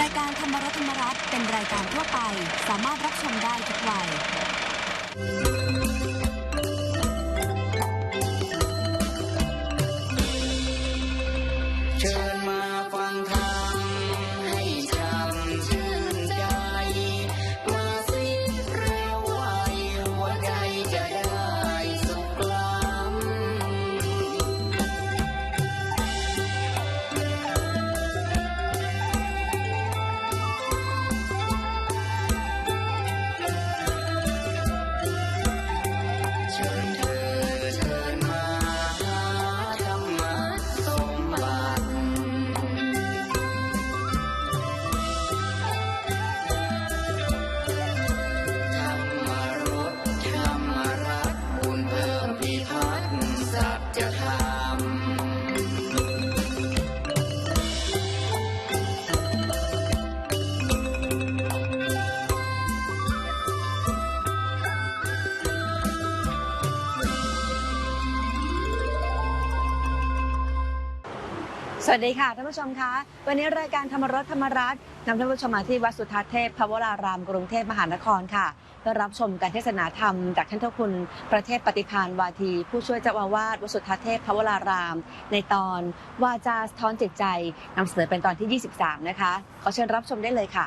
รายการธรรมรัตน์ธรรมรัตน์เป็นรายการทั่วไป สามารถรับชมได้ทุกวัย วัสดีค่ะท่านผู้ชมคะ วันนี้รายการธรรมรัตน์ธรรมรัตน์นำท่านผู้ชมมาที่วัดสุทัศน์เทพพระวรารามกรุงเทพมหานครค่ะ เพื่อรับชมการเทศนาธรรม จากท่านเจ้าคุณประเทศปฏิพานวาที ผู้ช่วยเจ้าอาวาสวัดสุทัศน์เทพพระวราราม ในตอนวาจาสะท้อนจิตใจนำเสนอเป็นตอนที่ 23 นะคะ ขอเชิญรับชมได้เลยค่ะ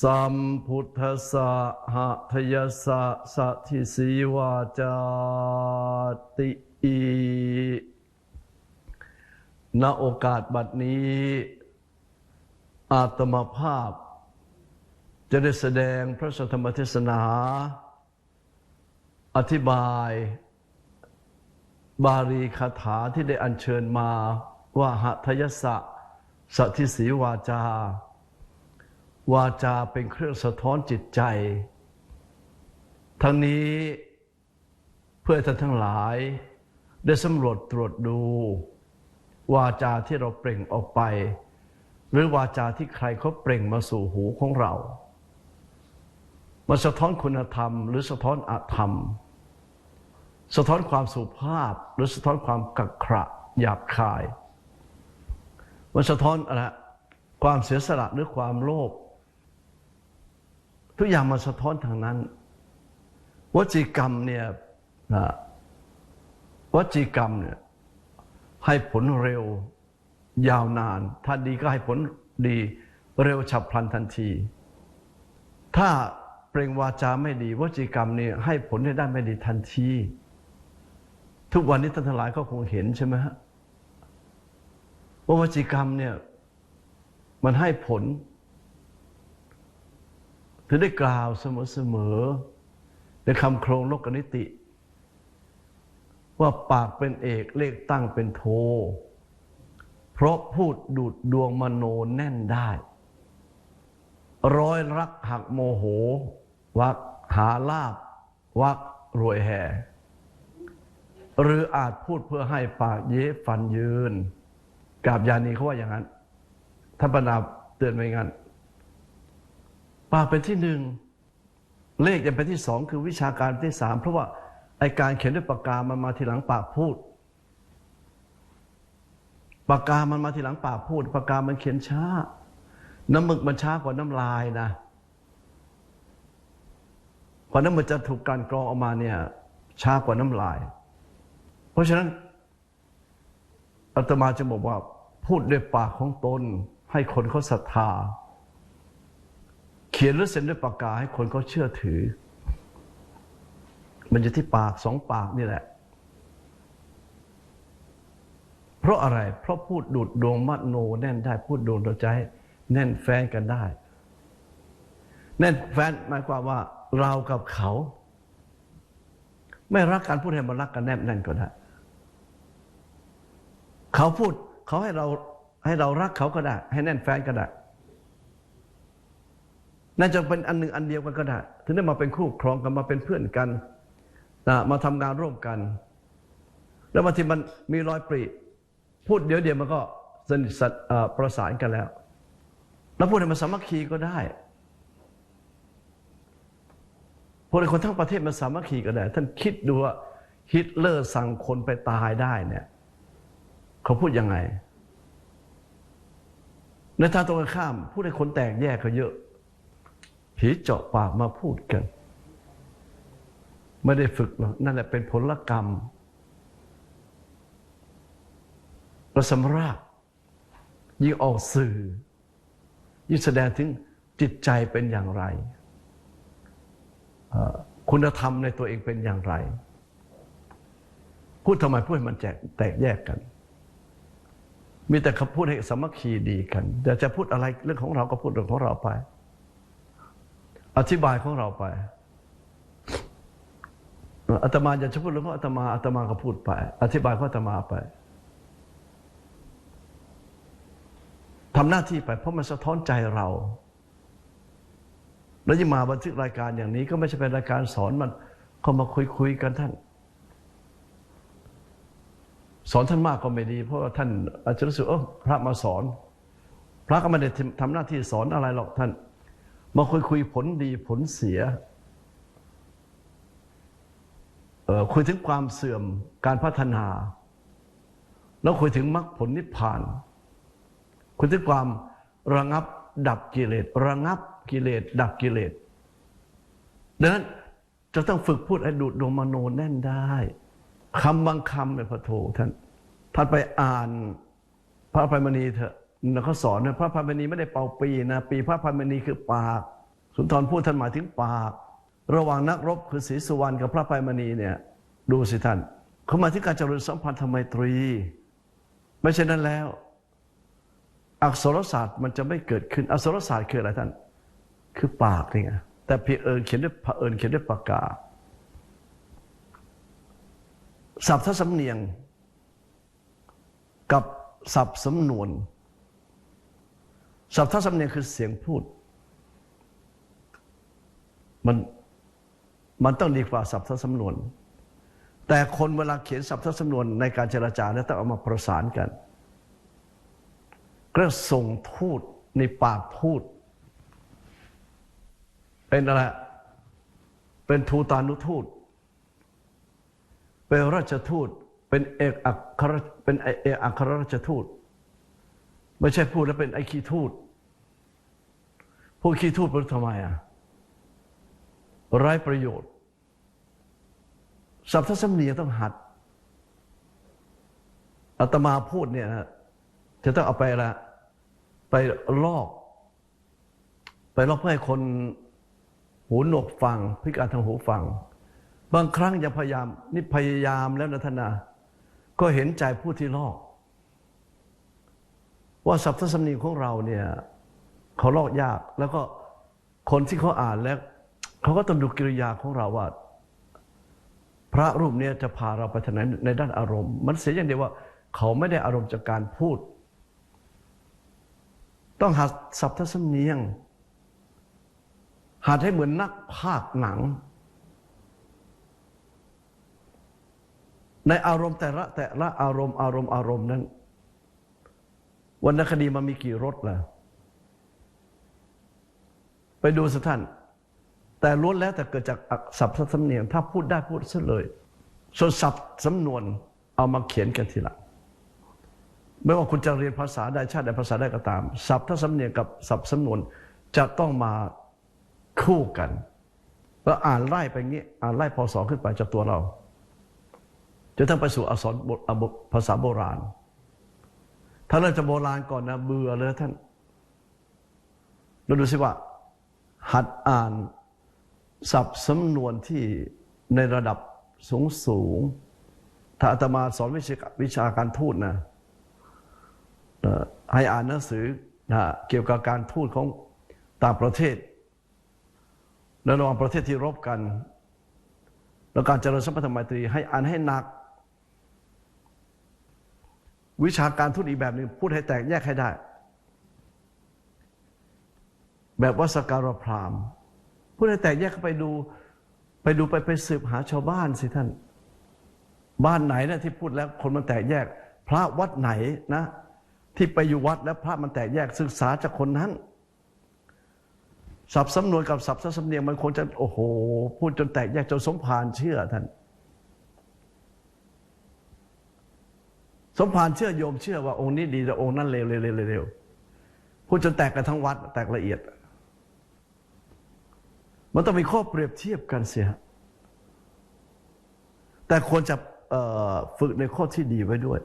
สัมพุทธสะหะทยสสะสัทิสีวาจาติอีณโอกาสบัดนี้ อาตมาภาพ จะได้แสดงพระสธรรมเทศนา อธิบาย บาลีคาถาที่ได้อัญเชิญมาว่าหทยสะสัทิสีวาจา วาจาเป็นเครื่องสะท้อนจิตใจ ทั้งนี้เพื่อท่านทั้งหลาย ได้สำรวจตรวจดู วาจาที่เราเปล่งออกไป หรือวาจาที่ใครเขาเปล่งมาสู่หูของเรามันสะท้อนคุณธรรม หรือสะท้อนอธรรม สะท้อนความสุภาพ หรือสะท้อนความกักขระหยาบคาย มันสะท้อนอะไรความเสียสละหรือความโลภ ทุกอย่างมันสะท้อนทางนั้น วจีกรรมเนี่ยวจีกรรมเนี่ยให้ผลเร็วยาวนาน ถ้าดีก็ให้ผลดีเร็วฉับพลันทันที ถ้าเปล่งวาจาไม่ดี วจีกรรมนี่ให้ผลให้ได้ไม่ดีทันที ทุกวันนี้ท่านทั้งหลายก็คงเห็นใช่ไหมฮะว่าวจีกรรมเนี่ยมันให้ผล ถึงได้กล่าวเสมอๆในคำโครงโลกนิติ ว่าปากเป็นเอกเลขตั้งเป็นโท เพราะพูดดูดดวงมโนแน่นได้ ร้อยรักหักโมโห วักหาลาบ วักรวยแห่หรืออาจพูดเพื่อให้ปากเย้ฟันยืนกาบยานีเขาว่าอย่างนั้นท่านปนาเตือนไว้งั้น ปากเป็นที่หนึ่งเลขจะเป็นที่สองคือวิชาการที่สามเพราะว่าไอการเขียนด้วยปากกามันมาทีหลังปากพูดปากกามันมาทีหลังปากพูดปากกามันเขียนช้า น้ำหมึกมันช้ากว่าน้ำลายนะกว่าน้ำหมึกจะถูกการกรองออกมาเนี่ยช้ากว่าน้ำลาย เพราะฉะนั้นอาตมาจะบอกว่าพูดด้วยปากของตนให้คนเขาศรัทธา เขียนหรือเซ็นด้วยปากกาให้คนเขาเชื่อถือ มันจะที่ปากสองปากนี่แหละ เพราะอะไร เพราะพูดดูดดวงมัดโนแน่นได้พูดดวงเราใจแน่นแฟนกันได้ แน่นแฟนหมายความว่าเรากับเขา ไม่รักกันพูดให้มันรักกันแนบแน่นก็ได้ เขาพูดเขาให้เราให้เรารักเขาก็ได้ ให้แน่นแฟนก็ได้ น่าจะเป็นอันหนึ่งอันเดียวกันก็ได้ถึงได้มาเป็นคู่ครองกันมาเป็นเพื่อนกันนะมาทำงานร่วมกัน แล้วบางทีมันมีรอยปริพูดเดี๋ยวเดียวมันก็สนิทสนเอ่อประสานกันแล้ว แล้วพูดให้มันสามัคคีก็ได้พูดให้คนทั้งประเทศมันสามัคคีก็ได้ ท่านคิดดูว่าฮิตเลอร์สั่งคนไปตายได้เนี่ยเขาพูดยังไงในทางตรงกันข้ามพูดให้คนแตกแยกเขาเยอะ ผีเจาะปากมาพูดกัน ไม่ได้ฝึกหรอกนั่นแหละเป็นผลกรรมเราสำรากยิ่งออกสื่อ ยิ่งแสดงถึงจิตใจเป็นอย่างไร คุณธรรมในตัวเองเป็นอย่างไร พูดทำไมพูดให้มันแจกแตกแยกกัน มีแต่คำพูดให้สามัคคีดีกันแต่จะพูดอะไรเรื่องของเราก็พูดเรื่องของเราไป อธิบายของเราไปอาตมาอยากจะพูดเรื่องของอาตมาอาตมาก็พูดไป อธิบายของอาตมาไปทำหน้าที่ไป เพราะมันสะท้อนใจเรา แล้วยิ่งมาบันทึกรายการอย่างนี้ก็ไม่ใช่เป็นรายการสอนมันก็มาคุยคุยๆกันท่าน สอนท่านมากก็ไม่ดี เพราะว่าท่านอาจจะรู้สึกเออพระมาสอน พระก็ไม่ได้ทำหน้าที่สอนอะไรหรอกท่าน มาคุยคุยผลดีผลเสียเออคุยถึงความเสื่อมการพัฒนา แล้วคุยถึงมรรคผลนิพพาน คุยถึงความระงับดับกิเลสระงับกิเลสดับกิเลสดังนั้นจะต้องฝึกพูดให้ดูดดวงมโนแน่นได้คำบางคำเนี่ยพระโทท่านท่านไปอ่านพระอภัยมณีเถอะ เขาสอนนะพระอภัยมณีไม่ได้เป่าปีนะ ปีพระอภัยมณีคือปาก สุนทรพูดท่านหมายถึงปาก ระหว่างนักรบคือศรีสุวรรณกับพระอภัยมณีเนี่ยดูสิท่านเขาหมายถึงการเจริญสัมพันธไมตรี ไม่ใช่นั้นแล้ว อักษรศาสตร์มันจะไม่เกิดขึ้น อักษรศาสตร์คืออะไรท่าน คือปากนี่ไงแต่เพียงเอิญเขียนด้วยเผอิญเขียนด้วยปากกาศัพท์สำเนียง กับศัพท์สำนวน ศัพทสำเนียงคือเสียงพูด มันมันต้องดีกว่าศัพทสำนวน แต่คนเวลาเขียนศัพทสำนวนในการเจรจาเนี่ยต้องเอามาประสานกันก็ส่งทูตในปากพูด เป็นอะไร เป็นทูตานุทูต เป็นราชทูต เป็นเอกอัครเป็นเอกอัครราชทูต ไม่ใช่พูดแล้วเป็นไอคีทูต พูดคีทูตเป็นทำไมอะไร้ประโยชน์ศัพท์ทัศนียต้องหัดอาตมาพูดเนี่ยจะต้องเอาไปละไปลอก ไปลอกเพื่อให้คนหูหนวกฟังพิการทางหูฟัง บางครั้งยังพยายามนี่พยายามแล้วนะทนาก็เห็นใจผู้ที่ลอก ว่าศัพทสำเนียของเราเนี่ย เขาลอกยาก แล้วก็คนที่เขาอ่านแล้ว เขาก็ต้องดูกิริยาของเราว่า พระรูปเนี้จะพาเราไปทางไหนในด้านอารมณ์ มันเสียอย่างเดียวว่า เขาไม่ได้อารมณ์จากการพูด ต้องหัดศัพท์สำเนียงหัดให้เหมือนนักภาคหนัง ในอารมณ์แต่ละแต่ละอารมณ์อารมณ์อารมณ์นั้นวรรณคดีมันมีกี่รสล่ะ ไปดูสิท่าน แต่ล้วนแล้วแต่เกิดจากศัพท์สำเนียง ถ้าพูดได้พูดซะเลย ส่วนศัพท์สำนวนเอามาเขียนกันทีหลังไม่ว่าคุณจะเรียนภาษาใดชาติใดภาษาใดก็ตาม ศัพท์ถ้าสำเนียงกับศัพท์สำนวนจะต้องมาคู่กัน แล้วอ่านไล่ไปงี้อ่านไล่พศขึ้นไปจากตัวเราจะต้องไปสู่อักษรบทอะบทภาษาโบราณ ถ้าเราจะโบราณก่อนนะเบื่อเลยท่านเราดูสิว่า หัดอ่านศัพท์สำนวนที่ในระดับสูงสูง ถ้าอาตมาสอนวิชาวิชาการทูตนะให้อ่านหนังสือนะเกี่ยวกับการทูตของต่างประเทศในระหว่างประเทศที่รบกัน แล้วการเจริญสัมพันธไมตรีให้อ่านให้หนัก วิชาการทูตอีกแบบหนึ่งพูดให้แตกแยกให้ได้ แบบว่าสการพรามพูดให้แตกแยกไปดูไปดูไปไปสืบหาชาวบ้านสิท่าน บ้านไหนนะที่พูดแล้วคนมันแตกแยก พระวัดไหนนะ ที่ไปอยู่วัดแล้วพระมันแตกแยกศึกษาจากคนนั้นสับสำนวนกับสับสำเนียงมันคงจะโอ้โห พูดจนแตกแยกจนสมภารเชื่อท่าน สมภารเชื่อโยมเชื่อว่าองค์นี้ดีแต่องค์นั้นเลวเลวเลวเลวพูดจนแตกกันทั้งวัด แตกละเอียด มันต้องมีข้อเปรียบเทียบกันเสีย แต่ควรจะฝึกในข้อที่ดีไว้ด้วย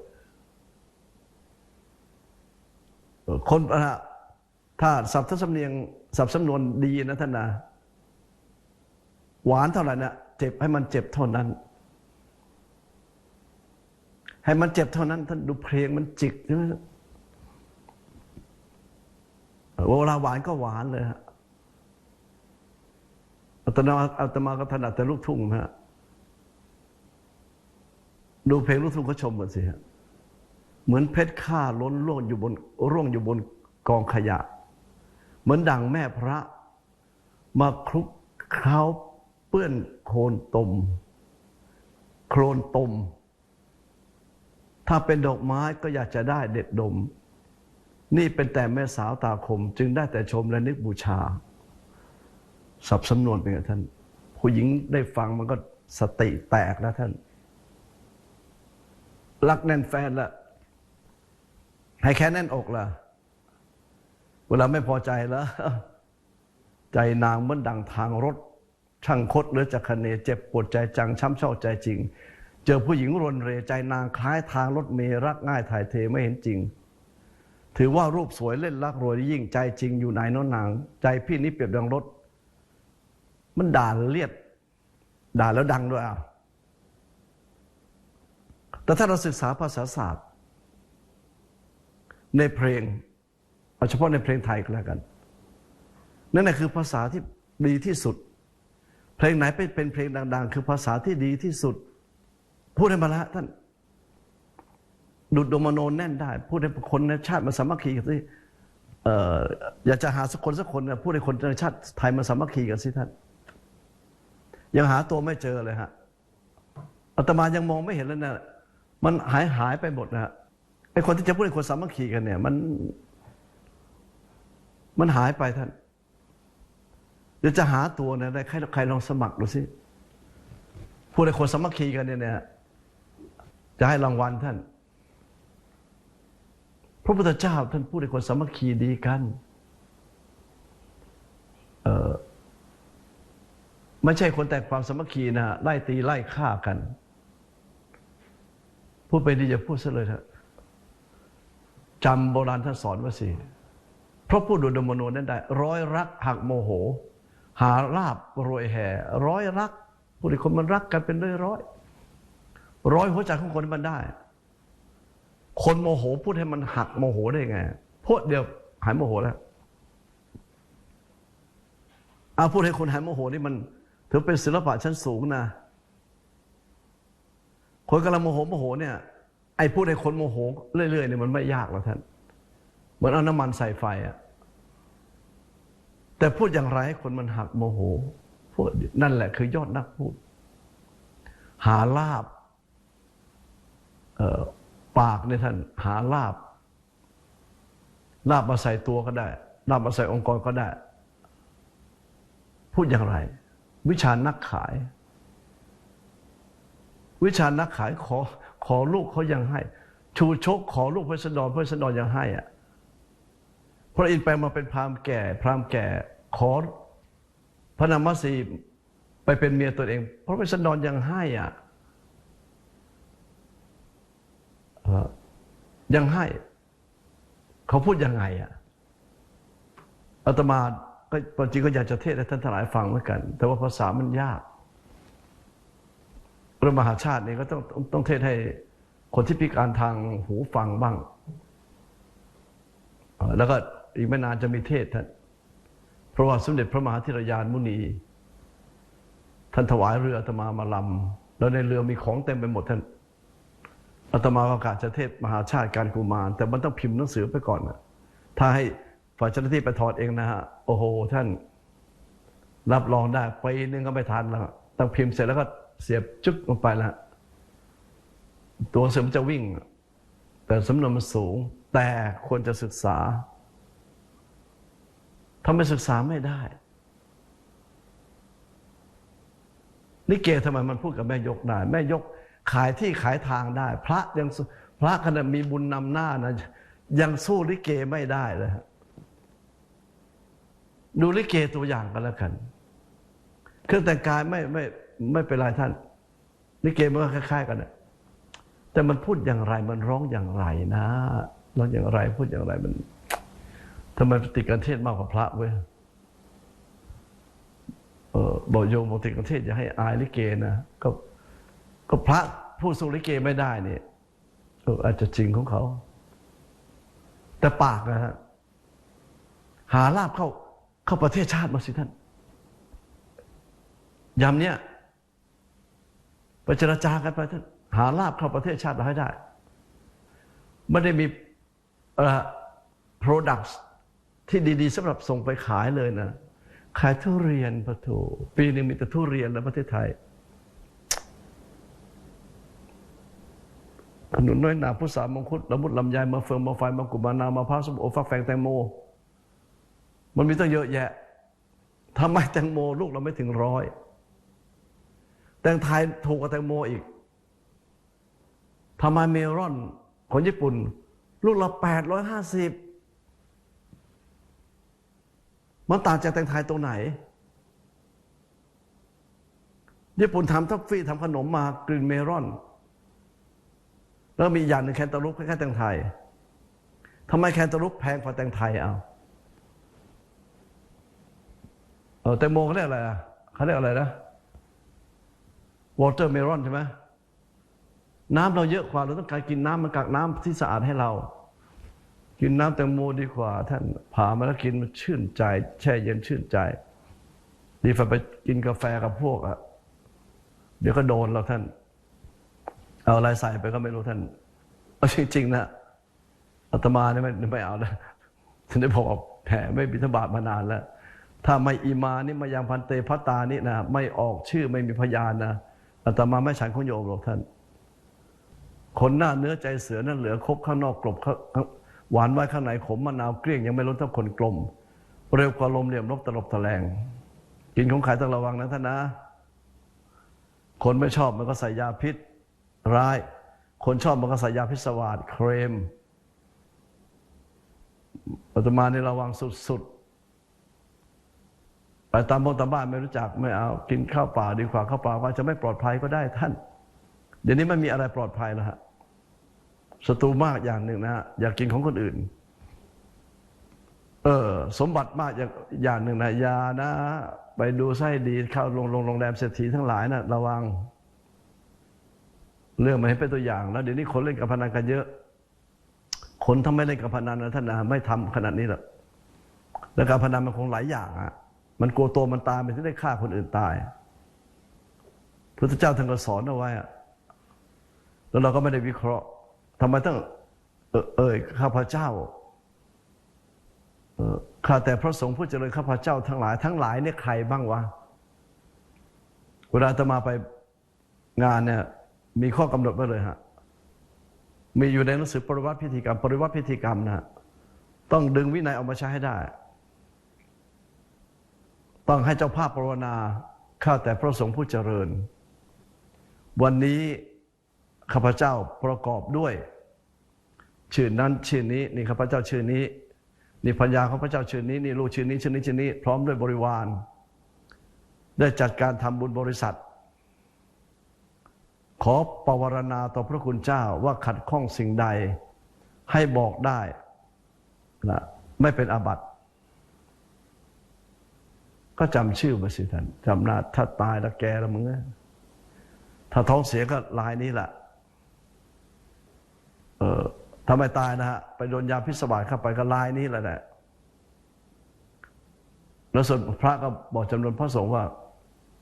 คนนะถ้าสับทสำเนียงสับสำนวนดีนะท่านนะหวานเท่าไหร่นะเจ็บให้มันเจ็บเท่านั้น ให้มันเจ็บเท่านั้น ท่านดูเพลงมันจิกใช่ไหมเวลาหวานก็หวานเลยฮะ อาตมาอาตมาก็ถนัดแต่ลูกทุ่งฮะดูเพลงลูกทุ่งเขาชมกันสิฮะเหมือนเพชรข้าล้นร่วงอยู่บนร่วงอยู่บนกองขยะ เหมือนดังแม่พระ มาคลุกเคล้าเปื้อนโคลนตม โคลนตม ถ้าเป็นดอกไม้ก็อยากจะได้เด็ดดม นี่เป็นแต่แม่สาวตาคม จึงได้แต่ชมและนึกบูชา สับสำนวนเป็นไงท่าน ผู้หญิงได้ฟังมันก็สติแตกแล้วท่าน รักแน่นแฟนละให้แค่แน่นอกละเวลาไม่พอใจแล้ว ใจนางเหมือนดังทางรถ ช่างคดหรือจักขเนเจ็บปวดใจจังช้ำเช่าใจจริง เจอผู้หญิงรนเรใจนางคล้ายทางรถเมรักง่ายถ่ายเทไม่เห็นจริงถือว่ารูปสวยเล่นรักรวยยิ่งใจจริงอยู่ไหนโน้นนาง ใจพี่นี้เปรียบดังรถ มันด่าเลียด ด่าแล้วดังด้วยอะแต่ถ้าเราศึกษาภาษาศาสตร์ ในเพลงเอาเฉพาะในเพลงไทยก็แล้วกัน นั่นแหละคือภาษาที่ดีที่สุด เพลงไหนเป็นเป็นเพลงดัง ๆ คือภาษาที่ดีที่สุด พูดให้มาละท่านดุดโดมโนแน่นได้ พูดให้คนในชาติมาสามัคคีกันสิอออยากจะหาสักคนสักคนนะพูดให้คนในชาติไทยมาสามัคคีกันสิท่าน ยังหาตัวไม่เจอเลยฮะอาตมายังมองไม่เห็นเลยนะมันหายหายไปหมดนะฮะไอคนที่จะพูดให้คนสามัคคีกันเนี่ยมัน มันหายไปท่านเดี๋ยวจะหาตัวนะได้ใครใครลองสมัครดูสิพูดให้คนสามัคคีกันเนี่ยนะจะให้รางวัลท่าน พระพุทธเจ้าท่านพูดให้คนสามัคคีดีกัน เออ ไม่ใช่คนแต่ความสมัคคีนะไล่ตีไล่ฆ่ากัน พูดไปดีอย่าพูดซะเลยเถอะจำโบราณท่านสอนว่าสิเพราะผู้ดุดมโนนั้นได้ ร้อยรักหักโมโห หาลาบรวยแห่ ร้อยรัก ผู้ที่คนมันรักกันเป็นร้อยร้อยร้อยหัวใจของคนมันได้ คนโมโหพูดให้มันหักโมโหได้ไงพูดเดียวหายโมโหแล้วอาพูดให้คนหายโมโหนี่มัน ถือเป็นศิลปะชั้นสูงนะ คนกำลังโมโหโมโหเนี่ย ไอ้พูดให้คนโมโหเรื่อยๆเนี่ยมันไม่ยากหรอกท่านเหมือนเอาน้ำมันใส่ไฟอะแต่พูดอย่างไรให้คนมันหักโมโหพูดนั่นแหละคือยอดนักพูด หาลาบปากเนี่ยท่านหาลาบ ลาบมาใส่ตัวก็ได้ ลาบมาใส่องค์กรก็ได้ พูดอย่างไร วิชานักขาย วิชานักขายขอขอลูกเขายังให้ ชูชกขอลูกพระสนดรพระสนรยังให้อะพระอินทร์ไปมาเป็นพราหมณ์แก่ พราหมณ์แก่ขอพระนามมัสีไปเป็นเมียตัวเอง พระพระสนรยังให้อะยังให้ เขาพูดยังไงอะอาตมา ก็จริงก็อยากจะเทศให้ท่านทั้งหลายฟังเหมือนกัน แต่ว่าภาษามันยากพระมหาชาตินี่ก็ต้องต้องเทศให้คนที่พิการทางหูฟังบ้าง แล้วก็อีกไม่นานจะมีเทศท่าน เพราะว่าสมเด็จพระมหาธิรยานมุนี ท่านถวายเรืออาตมามาลำแล้วในเรือมีของเต็มไปหมดท่านอาตมาประกาศจะเทศมหาชาติการกุมาร แต่มันต้องพิมพ์หนังสือไปก่อนนะถ้าให้ ฝ่ายเจ้าหน้าที่ไปถอดเองนะฮะ โอ้โห ท่านรับรองได้ปีนึงก็ไม่ทันแล้วต้องพิมพ์เสร็จแล้วก็เสียบจึ๊กลงไปแล้วตัวเสริมจะวิ่ง แต่สำนวนมันสูง แต่ควรจะศึกษาถ้าไมศึกษาไม่ได้นี่เกทำไมมันพูดกับแม่ยกได้แม่ยกขายที่ขายทางได้ พระยังพระขนาดมีบุญนำหน้านะยังสู้ลิเกไม่ได้เลยฮะ ดูลิเกตัวอย่างกันแล้วกัน เครื่องแต่งกายไม่ไม่ไม่เป็นไรท่านลิเกมันก็คล้าย ๆ กันนะแต่มันพูดอย่างไรมันร้องอย่างไรนะร้องอย่างไรพูดอย่างไรมันทำไมติดกันเทศมากกว่าพระเว้ยบอกโยมบอกติดกันเทศอย่าให้อายลิเกนะก็ก็พระพูดสูลิเกไม่ได้เนี่ยอาจจะจริงของเขา แต่ปากนะฮะหาลาบเข้า เข้าประเทศชาติมาสิท่านยามเนี้ยไปเจรจากันไปท่านหาลาบเข้าประเทศชาติเราให้ได้ไม่ได้มีเอ่อ products ที่ดีๆสำหรับส่งไปขายเลยนะ ขายทุเรียนประโถปีหนึ่งมีแต่ทุเรียนในประเทศไทยขนุนน้อยหนาพุทธสามมงคุดละมุดลำไยมาเฟืองมาไฟมากุมานามะพร้าวสมโอฟักแฟงแตงโม มันมีตั้งเยอะแยะทำไมแตงโมลูกเราไม่ถึงร้อย แตงไทยถูกกว่าแตงโมอีกทำไมเมลอนของญี่ปุ่น ลูกละแปดร้อยห้าสิบมันต่างจากแตงไทยตรงไหน ญี่ปุ่นทำทัฟฟี่ทำขนมมากลิ่นเมลอน แล้วมีอย่างหนึ่งแคนตาลูปแคล้ายๆแตงไทยทำไมแคนตาลูปแพงกว่าแตงไทยเอาเออ แตงโมเขาเรียกอะไรอะเขาเรียกอะไรนะวอเตอร์เมลอนใช่ไหมน้ำเราเยอะกว่าเราต้องการกินน้ำมันกักน้ำที่สะอาดให้เรา กินน้ำแตงโมดีกว่า ท่านผ่ามาแล้วกินมันชื่นใจ แช่เย็นชื่นใจ ดีฝ่าไปกินกาแฟกับพวกอะเดี๋ยวก็โดนเราท่าน เอาอะไรใส่ไปก็ไม่รู้ท่านเอาจริงๆนะอาตมาเนี่ยไม่ไม่เอานะท่านได้บอกแผ่ไม่บิณฑบาตมานานแล้ว ถ้าไม่อีมานี่มายังพันเตพัตตานี่นะไม่ออกชื่อไม่มีพยานนะอาตมาไม่ฉันของโยมหรอกท่าน คนหน้าเนื้อใจเสือนั่นเหลือครบข้างนอกกลบหวานไว้ข้างในขมมะนาวเกลี้ยงยังไม่ล้นเท่าคนกลม เร็วกว่าลมเหลี่ยมลบตลบตะแลงกินของขายต้องระวังนะท่านนะ คนไม่ชอบมันก็ใส่ยาพิษร้าย คนชอบมันก็ใส่ยาพิษสวาสเครมอาตมานี่ระวังสุดๆ ตามบ้านตามบ้านไม่รู้จักไม่เอากินข้าวป่าดีกว่าข้าวป่าว่าจะไม่ปลอดภัยก็ได้ท่าน เดี๋ยวนี้ไม่มีอะไรปลอดภัยแล้วฮะศัตรูมากอย่างหนึ่งนะฮะอยากกินของคนอื่น เออ สมบัติมากอย่างอย่างหนึ่งนะยานะ ไปดูไส้ดีเข้าโรงโรงโรงแรมเศรษฐีทั้งหลายนะระวัง เรื่องมันให้เป็นตัวอย่างแล้วเดี๋ยวนี้คนเล่นการพนันกันเยอะ คนทำไม่เล่นการพนันนะท่านนะไม่ทำขนาดนี้หรอกแล้วการพนันมันคงหลายอย่างอะ มันกลัวตัวมันตายมันถึงได้ฆ่าคนอื่นตายพระเจ้าท่านก็สอนเอาไว้อะแล้วเราก็ไม่ได้วิเคราะห์ทำไมต้องเอ่อเอ่ยข้าพเจ้าเออข้าแต่พระสงฆ์ผู้เจริญข้าพเจ้าทั้งหลายทั้งหลายเนี่ยใครบ้างวะเวลาอาตมาไปงานเนี่ยมีข้อกำหนดไว้เลยฮะมีอยู่ในหนังสือปริวัติพิธีกรรม ปริวัติพิธีกรรมนะต้องดึงวินัยออกมาใช้ให้ได้ ต้องให้เจ้าภาพปรารนาข้าแต่พระสงฆ์ผู้เจริญ วันนี้ข้าพเจ้าประกอบด้วย ชื่อนั้นชื่อนี้นี่ข้าพเจ้าชื่อนี้ นี่พัญญาของพเจ้าชื่อนี้นี่ลูกชื่อนี้ชื่อนี้ชื่อนี้ พร้อมด้วยบริวาร ได้จัดการทำบุญบริษัท ขอปวารณาต่อพระคุณเจ้าว่าขัดข้องสิ่งใดให้บอกได้นะไม่เป็นอาบัติ ก็จำชื่อมาสิท่านจำหน้าถ้าตายแล้วแกแล้วมึงนะถ้าท้องเสียก็ลายนี้แหละเออถ้าไม่ตายนะฮะไปโดนยาพิษสวาสเข้าไปก็ลายนี้แหละแหละแล้วส่วนพระก็บอกจำนวนพระสงฆ์ว่า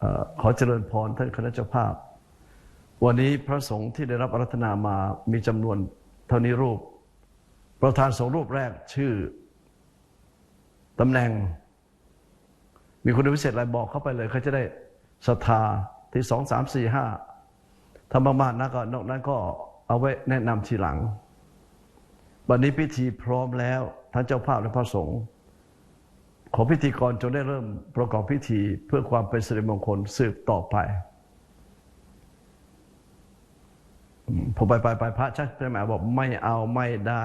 ออขอเจริญพรท่านคณะเจ้าภาพ วันนี้พระสงฆ์ที่ได้รับอารัธนามามีจำนวนเท่านี้รูป ประธานสงฆ์รูปแรกชื่อตำแหน่ง มีคุณวิเศษอะไรบอกเข้าไปเลยเขาจะได้ศรัทธาที่สองสามสี่ห้าถ้ามากๆนะก็นอกนั้นก็เอาไว้แนะนำทีหลัง วันนี้พิธีพร้อมแล้วทั้งเจ้าภาพและพระสงฆ์ขอพิธีกรจงได้เริ่มประกอบพิธีเพื่อความเป็นสิริมงคลสืบต่อไปอืมไปไปไปพระชักใช่ไหมบอกไม่เอาไม่ได้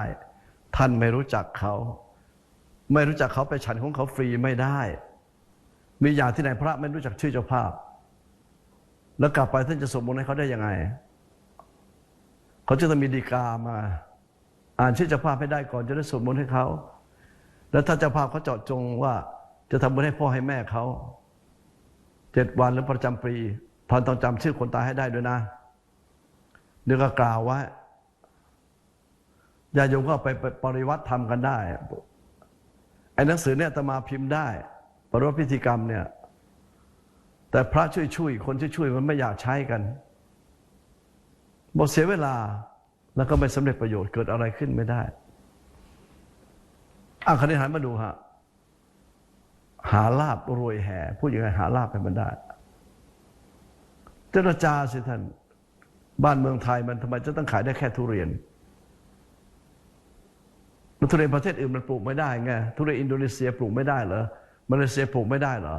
ท่านไม่รู้จักเขา ไม่รู้จักเขาไปฉันของเขาฟรีไม่ได้ มีอย่างที่ไหนพระไม่รู้จักชื่อเจ้าภาพ แล้วกลับไปท่านจะสมบูรณ์ให้เขาได้ยังไง เขาจะต้องมีดีกามา อ่านชื่อเจ้าภาพให้ได้ก่อนจะได้สวดมนต์ให้เขา แล้วถ้าเจ้าภาพเขาเจาะจงว่าจะทำบุญให้พ่อให้แม่เขาเจ็ดวันหรือประจำปีท่านต้องจำชื่อคนตายให้ได้ด้วยนะเดี๋ยวก็กล่าวว่าญาติโยมก็ไปปริวัติทำกันได้ไอ้หนังสือเนี่ยตมาพิมพ์ได้ ปริวัติพิธีกรรมเนี่ย แต่พระช่วยๆคนช่วยๆมันไม่อยากใช้กันบอกเสียเวลาแล้วก็ไม่สำเร็จประโยชน์เกิดอะไรขึ้นไม่ได้อะคันนี้หันมาดูฮะหาลาบรวยแห่พูดยังไงหาลาบให้มันได้เจรจาสิท่าน บ้านเมืองไทยมันทำไมจะต้องขายได้แค่ทุเรียนทุเรียนประเทศอื่นมันปลูกไม่ได้ไงทุเรียนอินโดนีเซียปลูกไม่ได้เหรอ มาเลเซียปลูกไม่ได้เหรอ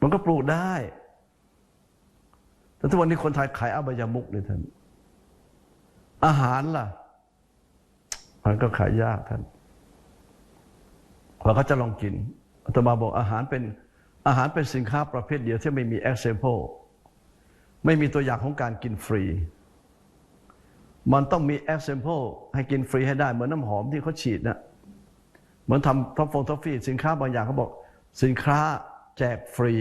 มันก็ปลูกได้ แต่ทุกวันนี้คนไทยขายอบายามุกเลยท่าน อาหารล่ะ มันก็ขายยากท่านเราก็จะลองกินอาตมาบอกอาหารเป็นอาหารเป็นสินค้าประเภทเดียวที่ไม่มี example ไม่มีตัวอย่างของการกินฟรี มันต้องมี example ให้กินฟรีให้ได้ เหมือนน้ำหอมที่เขาฉีดนะ เหมือนทำท็อปฟงท็อฟฟี่สินค้าบางอย่างเขาบอก สินค้าแจกฟรี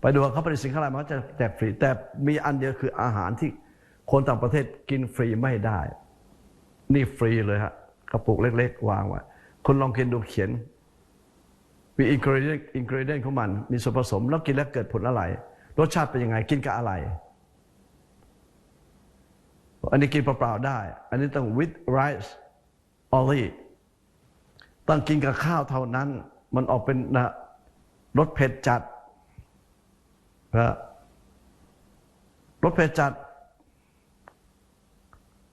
ไปดูว่าเขาผลิตสินค้าอะไรมันก็จะแจกฟรี แต่มีอันเดียวคืออาหารที่คนต่างประเทศกินฟรีไม่ได้ นี่ฟรีเลยฮะกระปุกเล็ก ๆ วางไว้คุณลองกินดูเขียนมีอินกริเดนอินกริเดนของมัน มีส่วนผสม แล้วกินแล้วเกิดผลอะไร รสชาติเป็นยังไง กินกับอะไร อันนี้กินเปล่าๆได้ อันนี้ต้อง with rice only ต้องกินกับข้าวเท่านั้น มันออกเป็นนะรสเผ็ดจัดนะรสเผ็ดจัด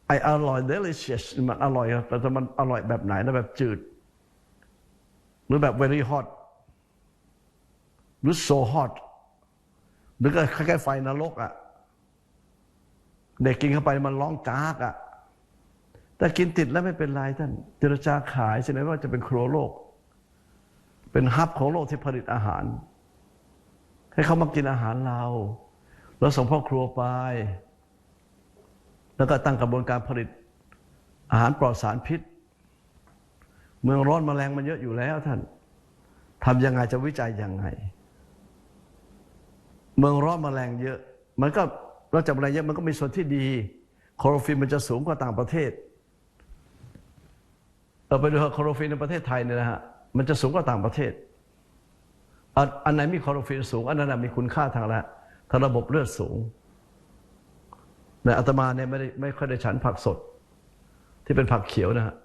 ไออร่อย delicious มันอร่อยแต่มันอร่อยแบบไหนนะแบบจืด หรือแบบ very hot หรือ so hot หรือก็คล้ายๆไฟนรกอะ่ะเด็กกินเข้าไปมันร้องจากอะ่ะ แต่กินติดแล้วไม่เป็นไรท่านเจรจาขายแสดงว่าจะเป็นครัวโลก เป็นฮับของโลกที่ผลิตอาหาร ให้เขามากินอาหารเรา แล้วส่งพ่อครัวไป แล้วก็ตั้งกระบวนการผลิตอาหารปลอดสารพิษ เมืองร้อนแมลงมันเยอะอยู่แล้วท่านทำยังไงจะวิจัยยังไง เมืองร้อนแมลงเยอะ มันก็เราจับอะไรเยอะมันก็มีส่วนที่ดีคลอโรฟิลมันจะสูงกว่าต่างประเทศ เราไปดูคลอโรฟิลในประเทศไทยเนี่ยนะฮะมันจะสูงกว่าต่างประเทศ อันไหนมีคลอโรฟิลสูง อันนั้นนะมีคุณค่าทางละทางระบบเลือดสูงแต่อาตมาเนี่ยไม่ได้ไม่ค่อยได้ฉันผักสด ที่เป็นผักเขียวนะฮะ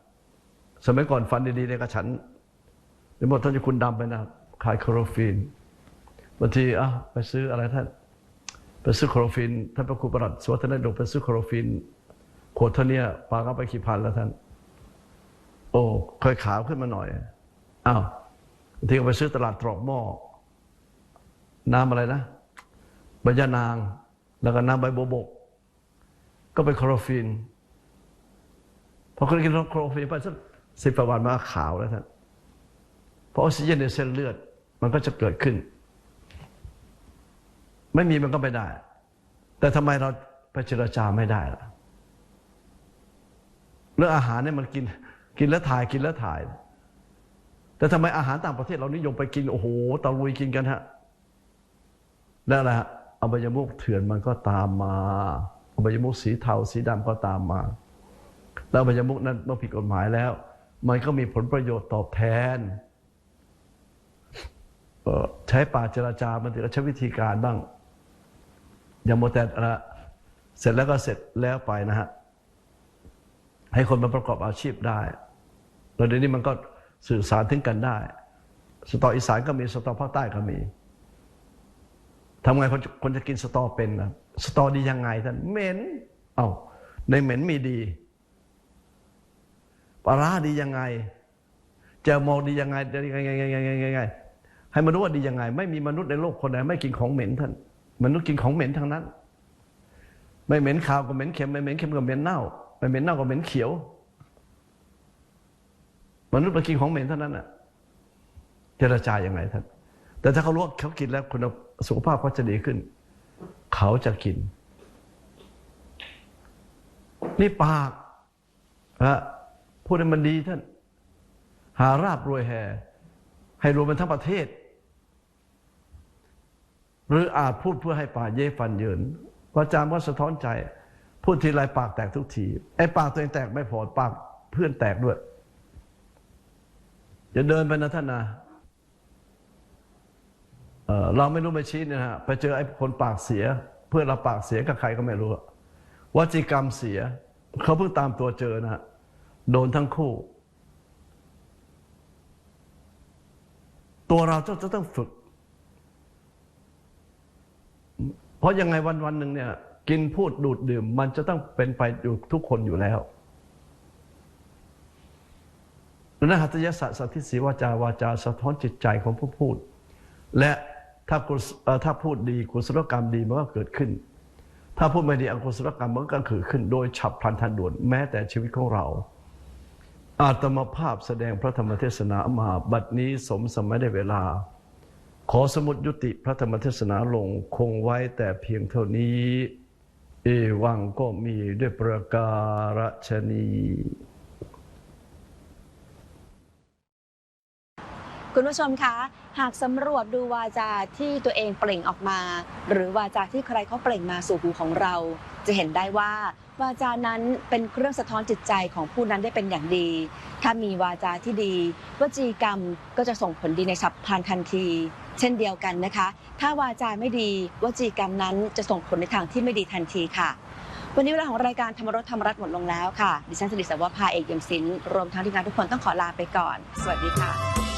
สมัยก่อนฟันดีๆเนี่ยก็ฉันเดี๋ยวหมดท่านจะคุณดำไปนะขายคลอโรฟิลบางทีอะไปซื้ออะไรท่านไปซื้อคลอโรฟินท่านพระครูประหลัดสวัสดิ์นดงไปซื้อคลอโรฟินขวดเท่านี้ปาเข้าไปกี่พันแล้วท่าน อ้เคยขาวขึ้นมาหน่อยอ้าวทีก็ไปซื้อตลาดตรอกหม้อน้ำอะไรนะใบยานาง แล้วก็น้ำใบโบก ก็เป็นคลอโรฟินพอคนกินคลอโรฟินไปสักสิบประวันมันก็ขาวแล้วท่านเพราะออกซิเจนในเส้นเลือดมันก็จะเกิดขึ้น ไม่มีมันก็ไม่ได้ แต่ทำไมเราไปเจรจาไม่ได้ล่ะเรื่องอาหารเนี่ยมันกิน กินแล้วถ่ายกินแล้วถ่าย แต่ทำไมอาหารต่างประเทศเรานิยมไปกินโอ้โหตะลุยกินกันฮะนั่นแหละฮะอบายมุกเถื่อนมันก็ตามมาอบายมุกสีเทาสีดำก็ตามมา แล้วอบายมุกนั้นเมื่อผิดกฎหมายแล้ว มันก็มีผลประโยชน์ตอบแทนใช้ป่าเจราจามันถึงใช้วิธีการบ้างอย่าโมแต่ละเสร็จแล้วก็เสร็จแล้วไปนะฮะให้คนมาประกอบอาชีพได้ แล้วเดี๋ยวนี้มันก็สื่อสารถึงกันได้ สตออีสานก็มีสตอภาคใต้ก็มีทำไงคนคนจะกินสตอเป็นนะสตอดียังไงท่านเหม็นเอา้าในเหม็นมีดีปลาร้าดียังไงเจอมองดียังไงยังไงยังไงยังไงยังไงให้มันรู้ว่าดียังไง ไม่มีมนุษย์ในโลกคนไหนไม่กินของเหม็นท่าน มนุษย์กินของเหม็นทั้งนั้น ไม่เหม็นขาวก็เหม็นเค็มไม่เหม็นเค็มก็เหม็นเน่าไม่เหม็นเน่าก็เหม็นเขียว มนุษย์ไปกินของเหม็นเท่านั้นน่ะเจรจาอย่างไรท่าน แต่ถ้าเขารู้ว่าเขากินแล้วคุณสุขภาพเขาจะดีขึ้น เขาจะกิน นี่ปากอะพูดให้มันดีท่าน หาราบรวยแห่ให้รวมเป็นทั้งประเทศ หรืออาจพูดเพื่อให้ปากเย่ฟันเยินวาจามก็สะท้อนใจ พูดทีไรปากแตกทุกที ไอ้ปากตัวเองแตกไม่พอปากเพื่อนแตกด้วย อย่าเดินไปนะท่านนะเเราไม่รู้ไม่ชี้เนี่ยนะฮะไปเจอไอ้คนปากเสีย เพื่อนเราปากเสียกับใครก็ไม่รู้วจีกรรมเสีย เขาเพิ่งตามตัวเจอนะฮะโดนทั้งคู่ ตัวเราจะจะต้องฝึก เพราะยังไงวันวันหนึ่งเนี่ย กินพูดดูดดื่ม มันจะต้องเป็นไปอยู่ทุกคนอยู่แล้ว นหัตยศาสตร์สัตทิสีวาจาวาจาสะท้อนจิตใจของผู้พูด และถ้ากุศเอ่อถ้าพูดดีกุศลกรรมดีมันก็เกิดขึ้น ถ้าพูดไม่ดีอกุศลกรรมมันก็เกิดขึ้น โดยฉับพลันทันด่วนแม้แต่ชีวิตของเรา อาตมาภาพแสดงพระธรรมเทศนามาบัดนี้สมสมัยได้เวลา ขอสมุดยุติพระธรรมเทศนาลงคงไว้แต่เพียงเท่านี้ เอวังก็มีด้วยประการฉนี คุณผู้ชมคะหากสำรวจดูวาจาที่ตัวเองเปล่งออกมา หรือวาจาที่ใครเขาเปล่งมาสู่หูของเรา จะเห็นได้ว่าวาจานั้นเป็นเครื่องสะท้อนจิตใจของผู้นั้นได้เป็นอย่างดี ถ้ามีวาจาที่ดี วจีกรรมก็จะส่งผลดีในฉับพลันทันที เช่นเดียวกันนะคะ ถ้าวาจาไม่ดี วจีกรรมนั้นจะส่งผลในทางที่ไม่ดีทันทีค่ะวันนี้เวลาของรายการธรรมรสธรรมรัตน์หมดลงแล้วค่ะ ดิฉันสิริสาวภาเอกเยี่ยมศิลป์รวมทั้งทีมงานทุกคนต้องขอลาไปก่อน สวัสดีค่ะ